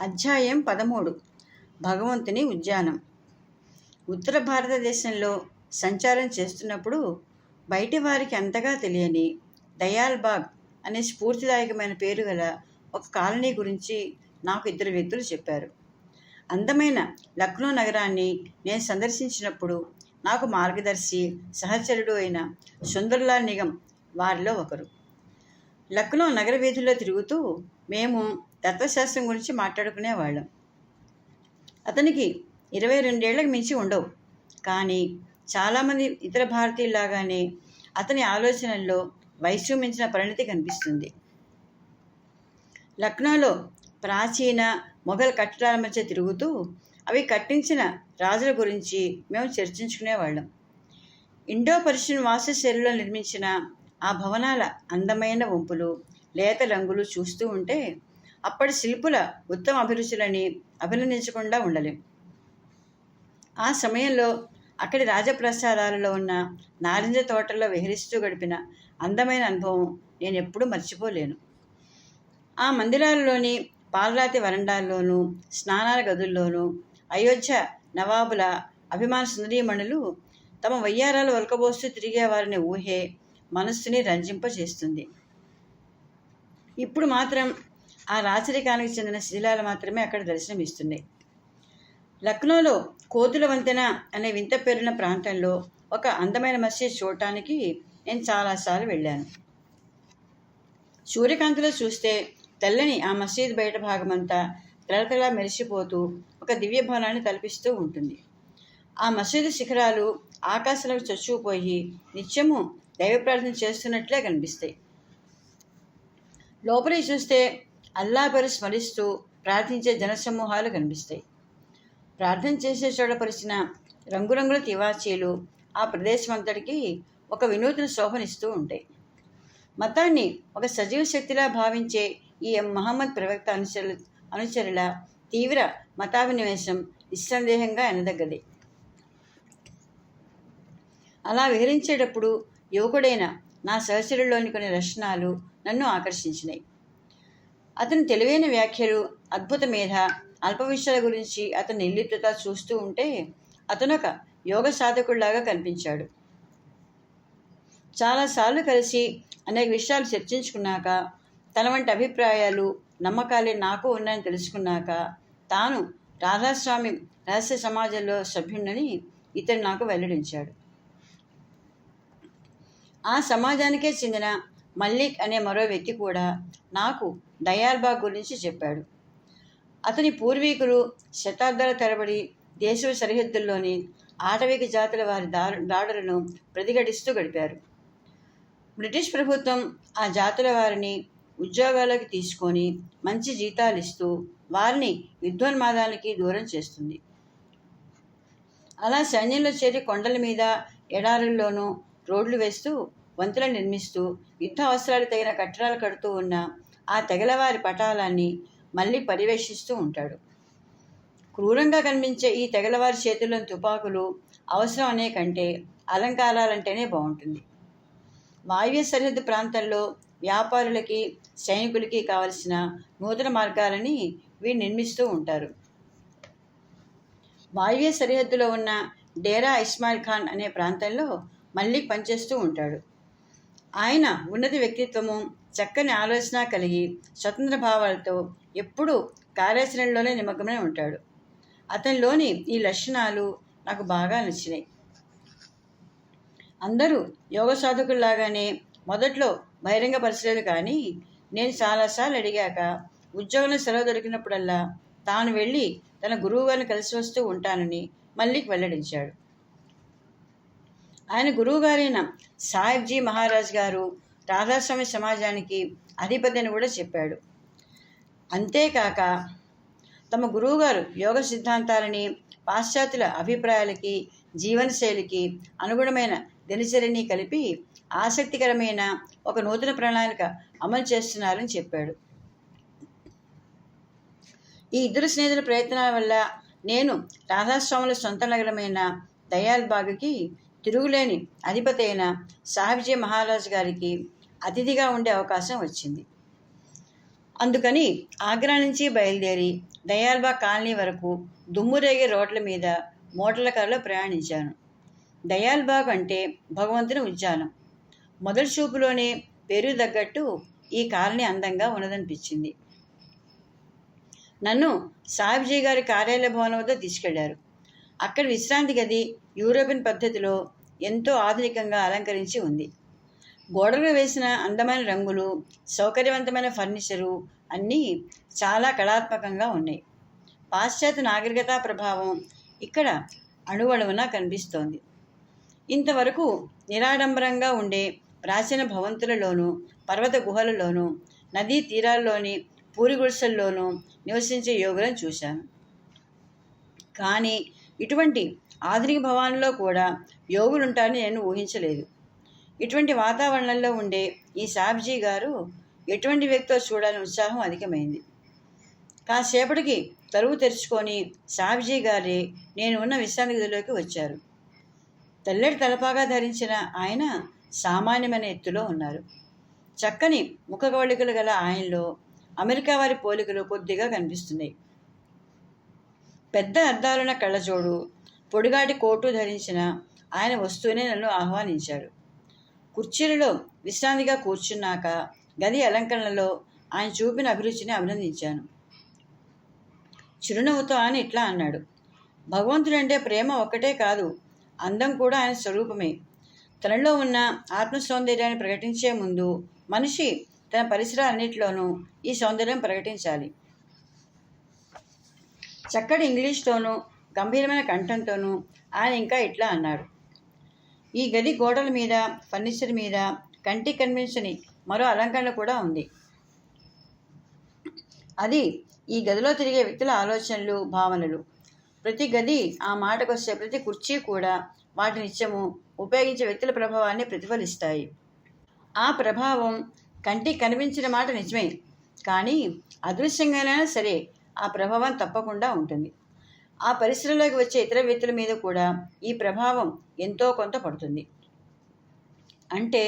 అధ్యాయం పదమూడు. భగవంతుని ఉద్యానం. ఉత్తర భారతదేశంలో సంచారం చేస్తున్నప్పుడు బయటి వారికి అంతగా తెలియని దయాల్ బాగ్ అనే స్ఫూర్తిదాయకమైన పేరు గల ఒక కాలనీ గురించి నాకు ఇద్దరు వ్యక్తులు చెప్పారు. అందమైన లక్నో నగరాన్ని నేను సందర్శించినప్పుడు నాకు మార్గదర్శి సహచరుడు అయిన సుందర్లాల్ నిగం వారిలో ఒకరు. లక్నో నగర వీధుల్లో తిరుగుతూ మేము తత్వశాస్త్రం గురించి మాట్లాడుకునేవాళ్ళం. అతనికి ఇరవై రెండేళ్ళకు మించి ఉండవు. కానీ చాలామంది ఇతర భారతీయులాగానే అతని ఆలోచనల్లో వయసు మించిన పరిణతి కనిపిస్తుంది. లక్నోలో ప్రాచీన మొఘల్ కట్టడాల మధ్య తిరుగుతూ అవి కట్టించిన రాజుల గురించి మేము చర్చించుకునేవాళ్ళం. ఇండో పర్షియన్ వాసశైలిలో నిర్మించిన ఆ భవనాల అందమైన వంపులు లేత రంగులు చూస్తూ ఉంటే అప్పటి శిల్పుల ఉత్తమ అభిరుచులని అభినందించకుండా ఉండలేం. ఆ సమయంలో అక్కడి రాజప్రసాదాలలో ఉన్న నారింజ తోటల్లో విహరిస్తూ గడిపిన అందమైన అనుభవం నేను ఎప్పుడూ మర్చిపోలేను. ఆ మందిరాలలోని పాలరాతి వరండాల్లోనూ స్నానాల గదుల్లోనూ అయోధ్య నవాబుల అభిమాన సుందరీమణులు తమ వయ్యారాలు ఒలకబోస్తూ తిరిగేవారిని ఊహే మనస్సుని రంజింపజేస్తుంది. ఇప్పుడు మాత్రం ఆ రాచరికానికి చెందిన శిథిలాలు మాత్రమే అక్కడ దర్శనమిస్తున్నాయి లక్నోలో కోతుల వంతెన అనే వింత పేరున్న ప్రాంతంలో ఒక అందమైన మసీద్ చూడటానికి నేను చాలాసార్లు వెళ్ళాను. సూర్యకాంతిలో చూస్తే తెల్లని ఆ మసీద్ బయట భాగమంతా తెలతెలా మెరిసిపోతూ ఒక దివ్య భవనాన్ని తలపిస్తూ ఉంటుంది. ఆ మసీదు శిఖరాలు ఆకాశంలో చొచ్చుకుపోయి నిత్యము దైవ ప్రార్థన చేస్తున్నట్లే కనిపిస్తాయి. లోపలికి చూస్తే అల్లా పేరు స్మరిస్తూ ప్రార్థించే జనసమూహాలు కనిపిస్తాయి. ప్రార్థన చేసే చోటపరిచిన రంగురంగుల తివాచీలు ఆ ప్రదేశం అంతటికి ఒక వినూత్న శోభనిస్తూ ఉంటాయి. మతాన్ని ఒక సజీవ శక్తిలా భావించే ఈ మహమ్మద్ ప్రవక్త అనుచరు అనుచరుల తీవ్ర మతాభినివేశం నిస్సందేహంగా ఎనదగ్గది. అలా విహరించేటప్పుడు యువకుడైన నా సహచరుల్లోని కొన్ని లక్షణాలు నన్ను ఆకర్షించినాయి. అతని తెలివైన వ్యాఖ్యలు అద్భుత మేధ అల్ప విషయాల గురించి అతని నిర్లిప్తత చూస్తూ ఉంటే అతను ఒక యోగ సాధకుడిలాగా కనిపించాడు. చాలాసార్లు కలిసి అనేక విషయాలు చర్చించుకున్నాక తన వంటి అభిప్రాయాలు నమ్మకాలే నాకు ఉన్నాయని తెలుసుకున్నాక తాను రాధాస్వామి రహస్య సమాజంలో సభ్యుడని ఇతడు నాకు వెల్లడించాడు. ఆ సమాజానికే చెందిన మల్లిక్ అనే మరో వ్యక్తి కూడా నాకు డయార్బాగ్ గురించి చెప్పాడు. అతని పూర్వీకులు శతాబ్దాల తరబడి దేశ సరిహద్దుల్లోని ఆటవిక జాతుల వారి దాడులను ప్రతిఘటిస్తూ గడిపారు. బ్రిటిష్ ప్రభుత్వం ఆ జాతుల వారిని ఉద్యోగాలకు తీసుకొని మంచి జీతాలు ఇస్తూ వారిని యుద్ధోన్మాదానికి దూరం చేస్తుంది. అలా సైన్యంలో చేరి కొండల మీద ఎడారుల్లోనూ రోడ్లు వేస్తూ వంతులను నిర్మిస్తూ యుద్ధ అవసరాలు తగిన కట్టడాలు కడుతూ ఉన్న ఆ తెగలవారి పటాలాన్ని మళ్ళీ పర్యవేక్షిస్తూ ఉంటాడు. క్రూరంగా కనిపించే ఈ తెగలవారి చేతుల్లోని తుపాకులు అవసరం అనే కంటే అలంకారాలంటేనే బాగుంటుంది. వాయువ్య సరిహద్దు ప్రాంతంలో వ్యాపారులకి సైనికులకి కావలసిన నూతన మార్గాలని వీరు నిర్మిస్తూ ఉంటారు. వాయువ్య సరిహద్దులో ఉన్న డేరా ఇస్మాయిల్ ఖాన్ అనే ప్రాంతంలో మళ్ళీ పనిచేస్తూ ఉంటాడు. ఆయన ఉన్నత వ్యక్తిత్వము చక్కని ఆలోచన కలిగి స్వతంత్ర భావాలతో ఎప్పుడూ కార్యాచరణలోనే నిమగ్నమై ఉంటాడు. అతనిలోని ఈ లక్షణాలు నాకు బాగా నచ్చినాయి. అందరూ యోగ సాధకుల్లాగానే మొదట్లో బహిరంగపరచలేదు కానీ నేను చాలాసార్లు అడిగాక ఉద్యోగంలో సెలవు దొరికినప్పుడల్లా తాను వెళ్ళి తన గురువు గారిని కలిసి వస్తూ ఉంటానని మళ్ళీ వెల్లడించాడు. ఆయన గురువుగారైన సాహెబ్జీ మహారాజ్ గారు రాధాస్వామి సమాజానికి అధిపతి అని కూడా చెప్పాడు. అంతేకాక తమ గురువుగారు యోగ సిద్ధాంతాలని పాశ్చాత్యుల అభిప్రాయాలకి జీవనశైలికి అనుగుణమైన దినచర్యని కలిపి ఆసక్తికరమైన ఒక నూతన ప్రణాళిక అమలు చేస్తున్నారని చెప్పాడు. ఈ ఇద్దరు స్నేహితుల ప్రయత్నాల వల్ల నేను రాధాస్వాముల సొంత నగరమైన దయాల్ బాగ్కి తిరుగులేని అధిపతి అయిన సాహిబ్జీ మహారాజ్ గారికి అతిథిగా ఉండే అవకాశం వచ్చింది. అందుకని ఆగ్రా నుంచి బయలుదేరి దయాల్బా కాలనీ వరకు దుమ్మురేగే రోడ్ల మీద మోటార్ల కారులో ప్రయాణించాను. దయాల్బాగ్ అంటే భగవంతుని ఉద్యానం మొదటి చూపులోనే పేరు తగ్గట్టు ఈ కాలనీ అందంగా ఉన్నదనిపించింది. నన్ను సాహిబ్జీ గారి కార్యాలయ భవనం వద్ద తీసుకెళ్ళారు. అక్కడ విశ్రాంతి గది యూరోపియన్ పద్ధతిలో ఎంతో ఆధునికంగా అలంకరించి ఉంది. గోడలు వేసిన అందమైన రంగులు సౌకర్యవంతమైన ఫర్నిచరు అన్నీ చాలా కళాత్మకంగా ఉన్నాయి. పాశ్చాత్య నాగరికత ప్రభావం ఇక్కడ అణువణువున కనిపిస్తోంది. ఇంతవరకు నిరాడంబరంగా ఉండే ప్రాచీన భవంతులలోనూ పర్వత గుహలలోనూ నదీ తీరాల్లోని పూరి గుడిసెల్లోనూ నివసించే యోగులను చూశాను. కానీ ఇటువంటి ఆధునిక భవనంలో కూడా యోగులుంటారని నేను ఊహించలేదు. ఇటువంటి వాతావరణంలో ఉండే ఈ సాబ్జీ గారు ఎటువంటి వ్యక్తితో చూడాలని ఉత్సాహం అధికమైంది. కాసేపటికి తరువు తెరుచుకొని సాబ్జీ గారే నేను ఉన్న విశ్రాంతి గదిలోకి వచ్చారు. తెల్లటి తలపాగా ధరించిన ఆయన సామాన్యమైన ఎత్తులో ఉన్నారు. చక్కని ముఖ కవళికలు గల ఆయనలో అమెరికా వారి పోలికలు కొద్దిగా కనిపిస్తున్నాయి. పెద్ద అద్దాలున్న కళ్ళజోడు పొడిగాటి కోటు ధరించిన ఆయన వస్తూనే నన్ను ఆహ్వానించాడు. కుర్చీలలో విశ్రాంతిగా కూర్చున్నాక గది అలంకరణలో ఆయన చూపిన అభిరుచిని అభినందించాను. చిరునవ్వుతో ఆయన ఇట్లా అన్నాడు భగవంతుడంటే ప్రేమ ఒక్కటే కాదు అందం కూడా ఆయన స్వరూపమే. తనలో ఉన్న ఆత్మ సౌందర్యాన్ని ప్రకటించే ముందు మనిషి తన పరిసరాలన్నింటిలోనూ ఈ సౌందర్యం ప్రకటించాలి. చక్కటి ఇంగ్లీష్తోనూ గంభీరమైన కంఠంతోనూ ఆయన ఇంకా ఇట్లా అన్నాడు. ఈ గది గోడల మీద ఫర్నిచర్ మీద కంటి కనిపించని మరో అలంకరణ కూడా ఉంది. అది ఈ గదిలో తిరిగే వ్యక్తుల ఆలోచనలు భావనలు. ప్రతి గది ఆ మాటకొచ్చే ప్రతి కుర్చీ కూడా వాటి నిత్యము ఉపయోగించే వ్యక్తుల ప్రభావాన్ని ప్రతిఫలిస్తాయి. ఆ ప్రభావం కంటికి కనిపించిన మాట నిజమే. కానీ అదృశ్యంగానైనా సరే ఆ ప్రభావం తప్పకుండా ఉంటుంది. ఆ పరిశ్రమలోకి వచ్చే ఇతర వ్యక్తుల మీద కూడా ఈ ప్రభావం ఎంతో కొంత పడుతుంది. అంటే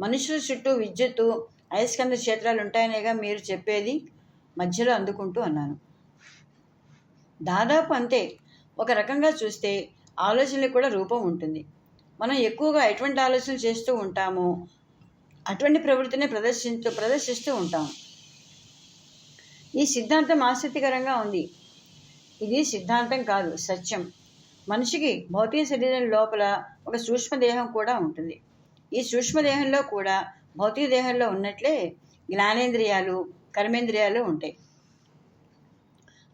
మనుషుల చుట్టూ విద్యుత్తు అయస్కంద క్షేత్రాలు ఉంటాయనేగా మీరు చెప్పేది మధ్యలో అందుకుంటూ అన్నాను. దాదాపు అంతే. ఒక రకంగా చూస్తే ఆలోచనలకు కూడా రూపం ఉంటుంది. మనం ఎక్కువగా ఎటువంటి ఆలోచనలు చేస్తూ ఉంటామో అటువంటి ప్రవృత్తిని ప్రదర్శిస్తూ ప్రదర్శిస్తూ ఉంటాము ఈ సిద్ధాంతం ఆసక్తికరంగా ఉంది. ఇది సిద్ధాంతం కాదు సత్యం. మనిషికి భౌతిక శరీరం లోపల ఒక సూక్ష్మదేహం కూడా ఉంటుంది. ఈ సూక్ష్మదేహంలో కూడా భౌతిక దేహంలో ఉన్నట్లే జ్ఞానేంద్రియాలు కర్మేంద్రియాలు ఉంటాయి.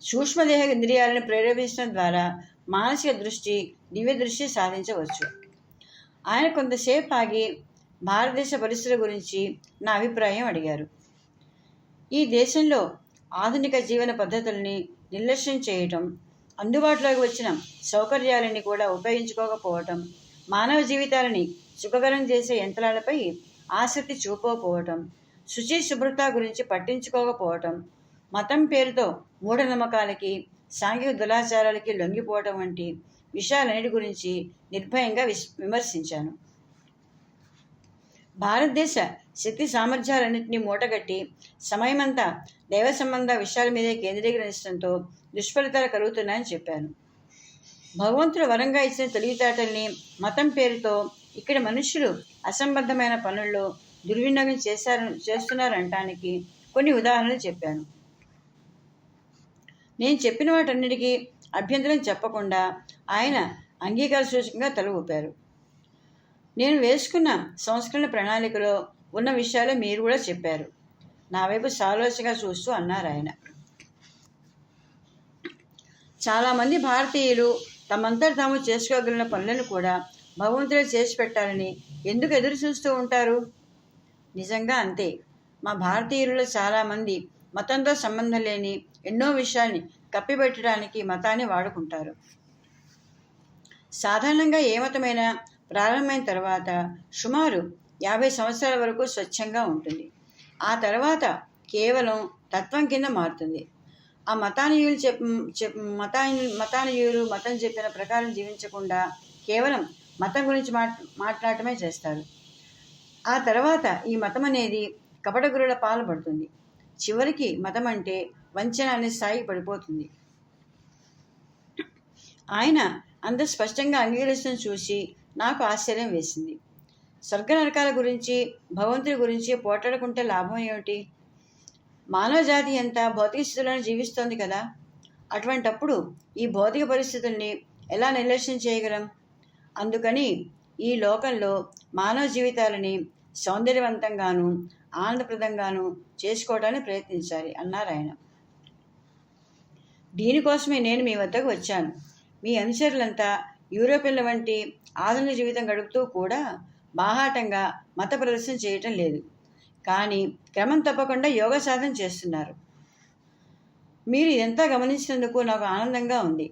సూక్ష్మదేహ ఇంద్రియాలను ప్రేరేపించడం ద్వారా మానసిక దృష్టి దివ్య దృష్టి సాధించవచ్చు. ఆయన కొంతసేపు ఆగి భారతదేశ పరిస్థితుల గురించి నా అభిప్రాయం అడిగారు. ఈ దేశంలో ఆధునిక జీవన పద్ధతుల్ని నిర్లక్ష్యం చేయటం అందుబాటులోకి వచ్చిన సౌకర్యాలని కూడా ఉపయోగించుకోకపోవటం మానవ జీవితాలని సుఖకరం చేసే యంత్రాలపై ఆసక్తి చూపకపోవటం శుచి శుభ్రత గురించి పట్టించుకోకపోవటం మతం పేరుతో మూఢనమ్మకాలకి సాంఘిక దులాచారాలకి లొంగిపోవటం వంటి విషయాలన్నిటి గురించి నిర్భయంగా విమర్శించాను. భారతదేశ శక్తి సామర్థ్యాలన్నింటినీ మూటగట్టి సమయమంతా దైవ సంబంధ విషయాల మీదే కేంద్రీకరించడంతో దుష్ఫలితాలు కలుగుతున్నాయని చెప్పాను. భగవంతుడు వరంగా ఇచ్చిన తెలివితేటల్ని మతం పేరుతో ఇక్కడ మనుషులు అసంబద్ధమైన పనుల్లో దుర్వినియోగం చేశారు చేస్తున్నారంటానికి కొన్ని ఉదాహరణలు చెప్పాను. నేను చెప్పిన వాటన్నిటికీ అభ్యంతరం చెప్పకుండా ఆయన అంగీకార సూచకంగా తల ఊపారు నేను వేసుకున్న సంస్కరణ ప్రణాళికలో ఉన్న విషయాలు మీరు కూడా చెప్పారు. నా వైపు సాలోచనగా చూస్తూ అన్నారు ఆయన. చాలామంది భారతీయులు తమంతట తాము చేసుకోగలిగిన పనులను కూడా భగవంతుడే చేసి పెట్టాలని ఎందుకు ఎదురు చూస్తూ ఉంటారు? నిజంగా అంతే. మా భారతీయులలో చాలామంది మతంతో సంబంధం లేని ఎన్నో విషయాల్ని కప్పిపెట్టడానికి మతాన్ని వాడుకుంటారు. సాధారణంగా ఏ మతమైనా ప్రారంభమైన తర్వాత సుమారు యాభై సంవత్సరాల వరకు స్వచ్ఛంగా ఉంటుంది. ఆ తర్వాత కేవలం తత్వం కింద మారుతుంది. ఆ మతానీయులు చెప్ చెప్ మతాని మతానీయులు మతం చెప్పిన ప్రకారం జీవించకుండా కేవలం మతం గురించి మాట్ మాట్లాడటమే చేస్తారు. ఆ తర్వాత ఈ మతం అనేది కపట గురుల పాల్పడుతుంది చివరికి మతం అంటే వంచన అనే స్థాయికి పడిపోతుంది. ఆయన అంత స్పష్టంగా అంగీకరిస్తున్న చూసి నాకు ఆశ్చర్యం వేసింది. స్వర్గ నరకాల గురించి భగవంతుడి గురించి పోట్లాడుకుంటే లాభం ఏమిటి? మానవ జాతి ఎంత భౌతిక స్థితులను జీవిస్తోంది కదా. అటువంటప్పుడు ఈ భౌతిక పరిస్థితుల్ని ఎలా నిర్లక్ష్యం చేయగలం? అందుకని ఈ లోకంలో మానవ జీవితాలని సౌందర్యవంతంగాను ఆనందప్రదంగాను చేసుకోవడానికి ప్రయత్నించాలి అన్నారు ఆయన. దీనికోసమే నేను మీ వద్దకు వచ్చాను. మీ అనుచరులంతా యూరోపియన్ల వంటి ఆధునిక జీవితం గడుపుతూ కూడా బాహాటంగా మత ప్రదర్శన చేయటం లేదు. కానీ క్రమం తప్పకుండా యోగ సాధన చేస్తున్నారు. మీరు ఇదంతా గమనించినందుకు నాకు ఆనందంగా ఉంది.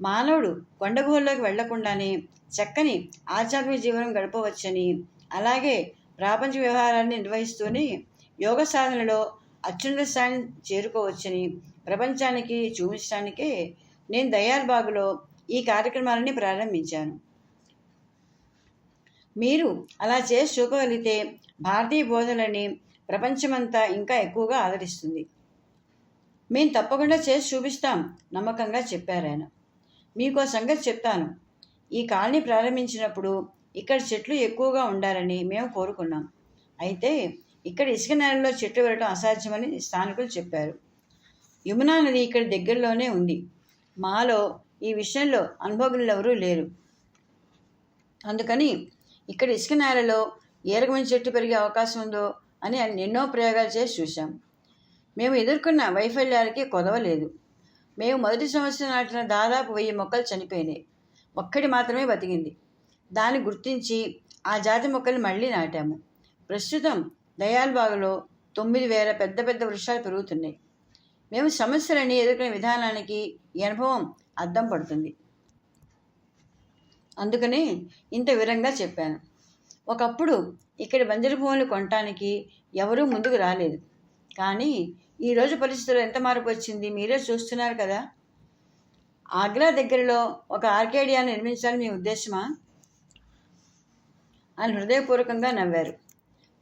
మానవుడు కొండగుహల్లోకి వెళ్ళకుండానే చక్కని ఆధ్యాత్మిక జీవనం గడపవచ్చని అలాగే ప్రాపంచ వ్యవహారాన్ని నిర్వహిస్తూనే యోగ సాధనలో అత్యున్నత స్థాయిని చేరుకోవచ్చని ప్రపంచానికి చూపించడానికే నేను దయాల్బాగులో ఈ కార్యక్రమాలని ప్రారంభించాను. మీరు అలా చేసి చూపగలిగితే భారతీయ బోధనలని ప్రపంచమంతా ఇంకా ఎక్కువగా ఆదరిస్తుంది. మేము తప్పకుండా చేసి చూపిస్తాం నమ్మకంగా చెప్పారాయన మీకు సంగతి చెప్తాను. ఈ కాలనీ ప్రారంభించినప్పుడు ఇక్కడ చెట్లు ఎక్కువగా ఉండాలని మేము కోరుకున్నాం. అయితే ఇక్కడ ఇసుక నేలలో చెట్లు వెళ్ళడం అసాధ్యమని స్థానికులు చెప్పారు. యమునా నది ఇక్కడ దగ్గరలోనే ఉంది. మాలో ఈ విషయంలో అనుభవజ్ఞులెవరూ లేరు. అందుకని ఇక్కడ ఇసుక నేలలో ఏ రకమైన చెట్టు పెరిగే అవకాశం ఉందో అని ఎన్నో ప్రయోగాలు చేసి చూశాం. మేము ఎదుర్కొన్న వైఫల్యాలకి కొదవలేదు మేము మొదటి సంవత్సరం నాటిన దాదాపు వెయ్యి మొక్కలు చనిపోయినాయి. ఒక్కటి మాత్రమే బతికింది. దాన్ని గుర్తించి ఆ జాతి మొక్కలు మళ్ళీ నాటాము. ప్రస్తుతం దయాల్బాగులో తొమ్మిది వేల పెద్ద పెద్ద వృక్షాలు పెరుగుతున్నాయి. మేము సమస్యలని ఎదుర్కొనే విధానానికి ఈ అనుభవం అద్దం పడుతుంది. అందుకనే ఇంత వివరంగా చెప్పాను. ఒకప్పుడు ఇక్కడ బంజరు భూములు కొనటానికి ఎవరూ ముందుకు రాలేదు. కానీ ఈరోజు పరిస్థితుల్లో ఎంత మార్పు వచ్చింది మీరే చూస్తున్నారు కదా. ఆగ్రా దగ్గరలో ఒక ఆర్కేడియాను నిర్మించాలని మీ ఉద్దేశమా? అని హృదయపూర్వకంగా నవ్వారు.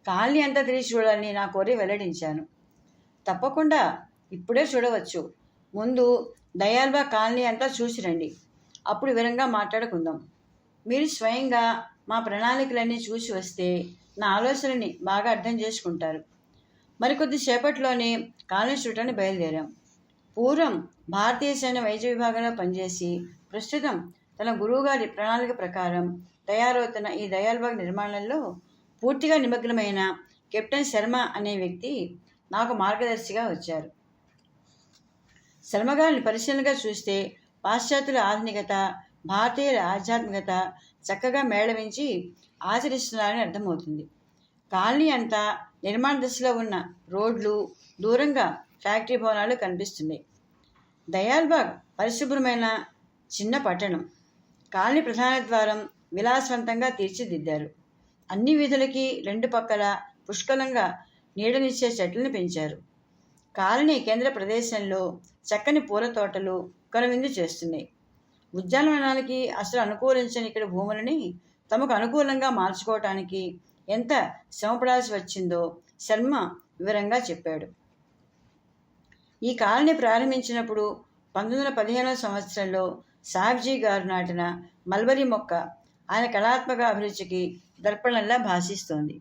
కాలనీ అంతా తిరిగి చూడాలని నా కోరి వెల్లడించాను. తప్పకుండా ఇప్పుడే చూడవచ్చు. ముందు దయాల్బా కాలనీ అంతా చూసి రండి. అప్పుడు వివరంగా మాట్లాడుకుందాం. మీరు స్వయంగా మా ప్రణాళికలన్నీ చూసి వస్తే నా ఆలోచనని బాగా అర్థం చేసుకుంటారు. మరికొద్ది సేపట్లోనే కాలనీ చూడటానికి బయలుదేరాం. పూర్వం భారతీయ సైన్య వైద్య విభాగంలో పనిచేసి ప్రస్తుతం తన గురువుగారి ప్రణాళిక ప్రకారం తయారవుతున్న ఈ దయాల్బాగ్ నిర్మాణంలో పూర్తిగా నిమగ్నమైన కెప్టెన్ శర్మ అనే వ్యక్తి నాకు మార్గదర్శిగా వచ్చారు. శ్రమగారిని పరిశీలనగా చూస్తే పాశ్చాత్యుల ఆధునికత భారతీయుల ఆధ్యాత్మికత చక్కగా మేళవించి ఆచరిస్తున్నారని అర్థమవుతుంది. కాలనీ అంతా నిర్మాణ దశలో ఉన్న రోడ్లు దూరంగా ఫ్యాక్టరీ భవనాలు కనిపిస్తున్నాయి. దయాల్బాగ్ పరిశుభ్రమైన చిన్న పట్టణం. కాలనీ ప్రధాన ద్వారం విలాసవంతంగా తీర్చిదిద్దారు. అన్ని వీధులకి రెండు పక్కల పుష్కలంగా నీడనిచ్చే చెట్లను పెంచారు. కాలనీ కేంద్ర ప్రదేశంలో చక్కని పూల తోటలు కనువిందు చేస్తున్నాయి. ఉద్యానవనానికి అసలు అనుకూలించని ఇక్కడ భూములని తమకు అనుకూలంగా మార్చుకోవటానికి ఎంత శ్రమపడాల్సి వచ్చిందో శర్మ వివరంగా చెప్పాడు. ఈ కాలనీ ప్రారంభించినప్పుడు పంతొమ్మిది వందల పదిహేనవ సంవత్సరంలో సాహెబ్జీ గారు నాటిన మల్బరీ మొక్క ఆయన కళాత్మక అభిరుచికి దర్పణంలా భాషిస్తోంది